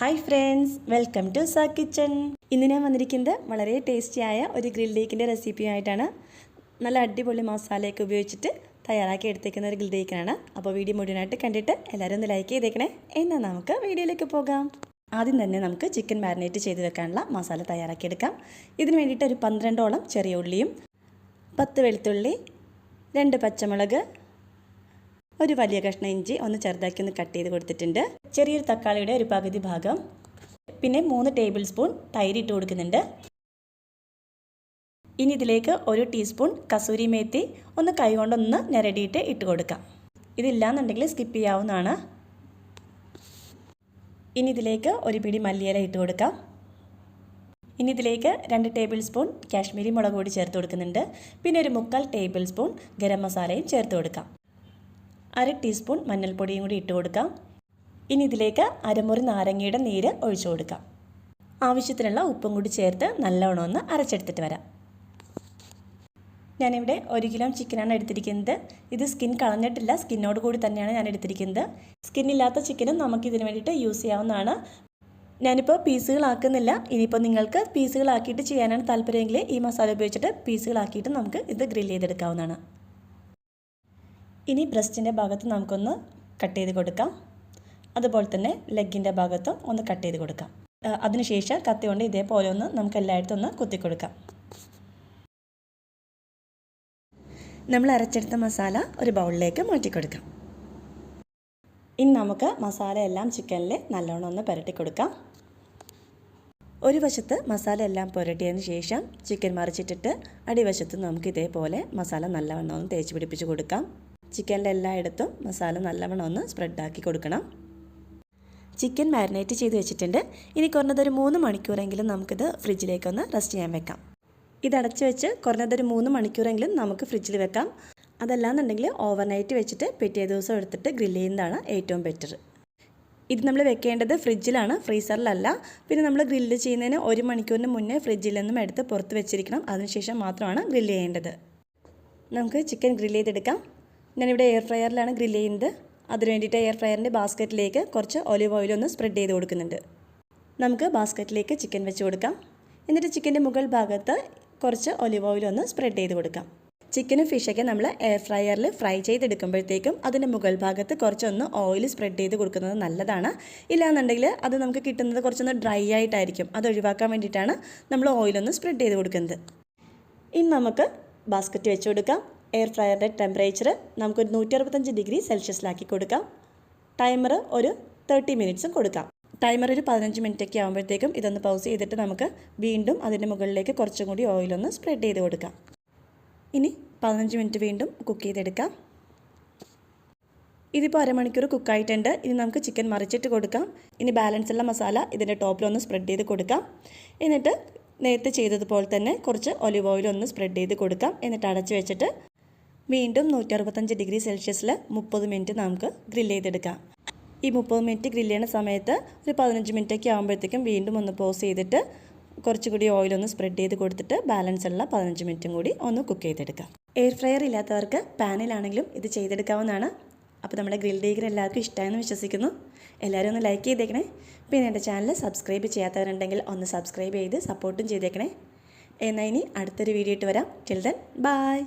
Hi friends welcome to സാ kitchen ഇന്ന് ഞാൻ വന്നിരിക്കുന്നത് വളരെ ടേസ്റ്റിയായ ഒരു ഗ്രിൽ ഡേക്കിന്റെ റെസിപ്പിയായിട്ടാണ് നല്ല അടിപൊളി മസാലയൊക്കെ ഉപയോഗിച്ചിട്ട് തയ്യാറാക്കി എടുത്തേക്കുന്ന ഒരു ഗ്രിൽ ഡേക്കാണ് അപ്പോൾ വീഡിയോ മുഴുവനായിട്ട് കണ്ടിട്ട് എല്ലാവരും ഒന്ന് ലൈക്ക് ചെയ്തേക്കണേ. എന്നാൽ നമുക്ക് വീഡിയോയിലേക്ക് പോകാം. ആദ്യം തന്നെ നമുക്ക് ചിക്കൻ മാരിനേറ്റ് ചെയ്ത് വെക്കാനുള്ള മസാല തയ്യാറാക്കിയെടുക്കാം ഇതിന് വേണ്ടിയിട്ട് ഒരു പന്ത്രണ്ടോളം ചെറിയ ഉള്ളിയും പത്ത് വെളുത്തുള്ളി രണ്ട് പച്ചമുളക് ഒരു വലിയ കഷ്ണ ഇഞ്ചി ഒന്ന് ചെറുതാക്കി ഒന്ന് കട്ട് ചെയ്ത് കൊടുത്തിട്ടുണ്ട്. ചെറിയൊരു തക്കാളിയുടെ ഒരു പകുതി ഭാഗം. പിന്നെ മൂന്ന് ടേബിൾ സ്പൂൺ തൈര് ഇട്ട് കൊടുക്കുന്നുണ്ട്. ഇനി ഇതിലേക്ക് ഒരു ടീസ്പൂൺ കസൂരി മേത്തി ഒന്ന് കൈകൊണ്ടൊന്ന് ഞെരടിയിട്ട് ഇട്ട് കൊടുക്കാം. ഇതില്ലാന്നുണ്ടെങ്കിൽ സ്കിപ്പ് ചെയ്യാവുന്നതാണ്. ഇനി ഇതിലേക്ക് ഒരു പിടി മല്ലിയില ഇട്ട് കൊടുക്കാം. ഇനി ഇതിലേക്ക് രണ്ട് ടേബിൾ സ്പൂൺ കാശ്മീരി മുളക് പൊടി ചേർത്ത് കൊടുക്കുന്നുണ്ട്. പിന്നെ ഒരു മുക്കാൽ ടേബിൾ സ്പൂൺ ഗരം മസാലയും ചേർത്ത് കൊടുക്കാം. അര ടീസ്പൂൺ മഞ്ഞൾപ്പൊടിയും കൂടി ഇട്ട് കൊടുക്കാം. ഇനി ഇതിലേക്ക് അരമുറി നാരങ്ങയുടെ നീര് ഒഴിച്ചു കൊടുക്കാം. ആവശ്യത്തിനുള്ള ഉപ്പും കൂടി ചേർത്ത് നല്ലവണ്ണം ഒന്ന് അരച്ചെടുത്തിട്ട് വരാം. ഞാനിവിടെ ഒരു കിലോ ചിക്കനാണ് എടുത്തിരിക്കുന്നത്. ഇത് സ്കിൻ കളഞ്ഞിട്ടില്ല സ്കിന്നോട് കൂടി തന്നെയാണ് ഞാൻ എടുത്തിരിക്കുന്നത്. സ്കിന്നില്ലാത്ത ചിക്കനും നമുക്ക് ഇതിന് വേണ്ടിയിട്ട് യൂസ് ചെയ്യാവുന്നതാണ്. ഞാനിപ്പോൾ പീസുകളാക്കുന്നില്ല. ഇനിയിപ്പോൾ നിങ്ങൾക്ക് പീസുകളാക്കിയിട്ട് ചെയ്യാനാണ് താല്പര്യമെങ്കിൽ ഈ മസാല ഉപയോഗിച്ചിട്ട് പീസുകളാക്കിയിട്ട് നമുക്ക് ഇത് ഗ്രിൽ ചെയ്തെടുക്കാവുന്നതാണ്. ഇനി ബ്രസ്റ്റിന്റെ ഭാഗത്ത് നമുക്കൊന്ന് കട്ട് ചെയ്ത് കൊടുക്കാം. അതുപോലെ തന്നെ ലെഗിന്റെ ഭാഗത്തും ഒന്ന് കട്ട് ചെയ്ത് കൊടുക്കാം. അതിനുശേഷം കത്തി കൊണ്ട് ഇതേപോലെ ഒന്ന് നമുക്ക് എല്ലായിടത്തും ഒന്ന് കുത്തി കൊടുക്കാം. നമ്മൾ അരച്ചെടുത്ത മസാല ഒരു ബൗളിലേക്ക് മാറ്റി കൊടുക്കാം. ഇനി നമുക്ക് മസാല എല്ലാം ചിക്കനിൽ നല്ലോണം ഒന്ന് പുരട്ടി കൊടുക്കാം. ഒരു വശത്ത് മസാല എല്ലാം പുരട്ടിയതിന് ശേഷം ചിക്കൻ മറിച്ചിട്ടിട്ട് അടിവശത്ത് നമുക്ക് ഇതേപോലെ മസാല നല്ലവണ്ണം ഒന്ന് തേച്ച് പിടിപ്പിച്ച് കൊടുക്കാം. ചിക്കനിലെ എല്ലായിടത്തും മസാല നല്ലവണ്ണം ഒന്ന് സ്പ്രെഡാക്കി കൊടുക്കണം. ചിക്കൻ മാരിനേറ്റ് ചെയ്ത് വെച്ചിട്ടുണ്ട്. ഇനി കുറഞ്ഞതൊരു മൂന്ന് മണിക്കൂറെങ്കിലും നമുക്കിത് ഫ്രിഡ്ജിലേക്കൊന്ന് റെസ്റ്റ് ചെയ്യാൻ വെക്കാം. ഇതടച്ച് വെച്ച് കുറഞ്ഞതൊരു മൂന്ന് മണിക്കൂറെങ്കിലും നമുക്ക് ഫ്രിഡ്ജിൽ വെക്കാം. അതല്ലാന്നുണ്ടെങ്കിൽ ഓവർനൈറ്റ് വെച്ചിട്ട് പിറ്റേ ദിവസം എടുത്തിട്ട് ഗ്രില്ല് ചെയ്യുന്നതാണ് ഏറ്റവും ബെറ്റർ. ഇത് നമ്മൾ വെക്കേണ്ടത് ഫ്രിഡ്ജിലാണ് ഫ്രീസറിലല്ല. പിന്നെ നമ്മൾ ഗ്രില്ല് ചെയ്യുന്നതിന് ഒരു മണിക്കൂറിന് മുന്നേ ഫ്രിഡ്ജിൽ നിന്നും എടുത്ത് പുറത്ത് വെച്ചിരിക്കണം. അതിനുശേഷം മാത്രമാണ് ഗ്രില്ല് ചെയ്യേണ്ടത്. നമുക്ക് ചിക്കൻ ഗ്രില്ല് ചെയ്തെടുക്കാം. ഞാനിവിടെ എയർ ഫ്രയറിലാണ് ഗ്രില്ല് ചെയ്യുന്നത്. അതിന് വേണ്ടിയിട്ട് എയർ ഫ്രയറിന്റെ ബാസ്ക്കറ്റിലേക്ക് കുറച്ച് ഒലിവ് ഓയിൽ ഒന്ന് സ്പ്രെഡ് ചെയ്ത് കൊടുക്കുന്നുണ്ട്. നമുക്ക് ബാസ്ക്കറ്റിലേക്ക് ചിക്കൻ വെച്ച് കൊടുക്കാം. എന്നിട്ട് ചിക്കന്റെ മുകൾ ഭാഗത്ത് കുറച്ച് ഒലിവ് ഓയിൽ ഒന്ന് സ്പ്രെഡ് ചെയ്ത് കൊടുക്കാം. ചിക്കനും ഫിഷൊക്കെ നമ്മൾ എയർ ഫ്രയറിൽ ഫ്രൈ ചെയ്തെടുക്കുമ്പോഴത്തേക്കും അതിന്റെ മുകൾ ഭാഗത്ത് കുറച്ചൊന്ന് ഓയിൽ സ്പ്രെഡ് ചെയ്ത് കൊടുക്കുന്നത് നല്ലതാണ്. ഇല്ലാന്നുണ്ടെങ്കിൽ അത് നമുക്ക് കിട്ടുന്നത് കുറച്ചൊന്ന് ഡ്രൈ ആയിട്ടായിരിക്കും. അത് ഒഴിവാക്കാൻ വേണ്ടിയിട്ടാണ് നമ്മൾ ഓയിലൊന്ന് സ്പ്രെഡ് ചെയ്ത് കൊടുക്കുന്നത്. ഇനി നമുക്ക് ബാസ്ക്കറ്റ് വെച്ച് കൊടുക്കാം. എയർ ഫ്രയറിന്റെ ടെമ്പറേച്ചർ നമുക്കൊരു നൂറ്റി അറുപത്തഞ്ച് ഡിഗ്രി സെൽഷ്യസിലാക്കി കൊടുക്കാം. ടൈമർ ഒരു തേർട്ടി മിനിറ്റ്സും കൊടുക്കാം. ടൈമർ ഒരു പതിനഞ്ച് മിനിറ്റൊക്കെ ആകുമ്പോഴത്തേക്കും ഇതൊന്ന് പൗസ് ചെയ്തിട്ട് നമുക്ക് വീണ്ടും അതിന്റെ മുകളിലേക്ക് കുറച്ചും കൂടി ഓയിലൊന്ന് സ്പ്രെഡ് ചെയ്ത് കൊടുക്കാം. ഇനി പതിനഞ്ച് മിനിറ്റ് വീണ്ടും കുക്ക് ചെയ്തെടുക്കാം. ഇതിപ്പോൾ അരമണിക്കൂർ കുക്കായിട്ടുണ്ട്. ഇനി നമുക്ക് ചിക്കൻ മറിച്ചിട്ട് കൊടുക്കാം. ഇനി ബാലൻസ് ഉള്ള മസാല ഇതിന്റെ ടോപ്പിലൊന്ന് സ്പ്രെഡ് ചെയ്ത് കൊടുക്കാം. എന്നിട്ട് നേരത്തെ ചെയ്തതുപോലെ തന്നെ കുറച്ച് ഒലിവ് ഓയിൽ ഒന്ന് സ്പ്രെഡ് ചെയ്ത് കൊടുക്കാം. എന്നിട്ട് അടച്ച് വെച്ചിട്ട് വീണ്ടും നൂറ്ററുപത്തഞ്ച് ഡിഗ്രി സെൽഷ്യസിൽ മുപ്പത് മിനിറ്റ് നമുക്ക് ഗ്രില്ല് ചെയ്തെടുക്കാം. ഈ മുപ്പത് മിനിറ്റ് ഗ്രില്ല് ചെയ്യുന്ന സമയത്ത് ഒരു പതിനഞ്ച് മിനിറ്റൊക്കെ ആകുമ്പോഴത്തേക്കും വീണ്ടും ഒന്ന് പോസ് ചെയ്തിട്ട് കുറച്ചുകൂടി ഓയിലൊന്ന് സ്പ്രെഡ് ചെയ്ത് കൊടുത്തിട്ട് ബാലൻസ് ഉള്ള പതിനഞ്ച് മിനിറ്റും കൂടി ഒന്ന് കുക്ക് ചെയ്തെടുക്കാം. എയർ ഫ്രയർ ഇല്ലാത്തവർക്ക് പാനിലാണെങ്കിലും ഇത് ചെയ്തെടുക്കാവുന്നതാണ്. അപ്പോൾ നമ്മുടെ ഗ്രിൽ ഡേഗർ എല്ലാവർക്കും ഇഷ്ടമായെന്ന് വിശ്വസിക്കുന്നു. എല്ലാവരും ഒന്ന് ലൈക്ക് ചെയ്തേക്കണേ. പിന്നെ എന്റെ ചാനൽ സബ്സ്ക്രൈബ് ചെയ്യാത്തവരുണ്ടെങ്കിൽ ഒന്ന് സബ്സ്ക്രൈബ് ചെയ്ത് സപ്പോർട്ടും ചെയ്തേക്കണേ. എന്നാൽ ഇനി അടുത്തൊരു വീഡിയോ ഇട്ട് വരാം. Till then bye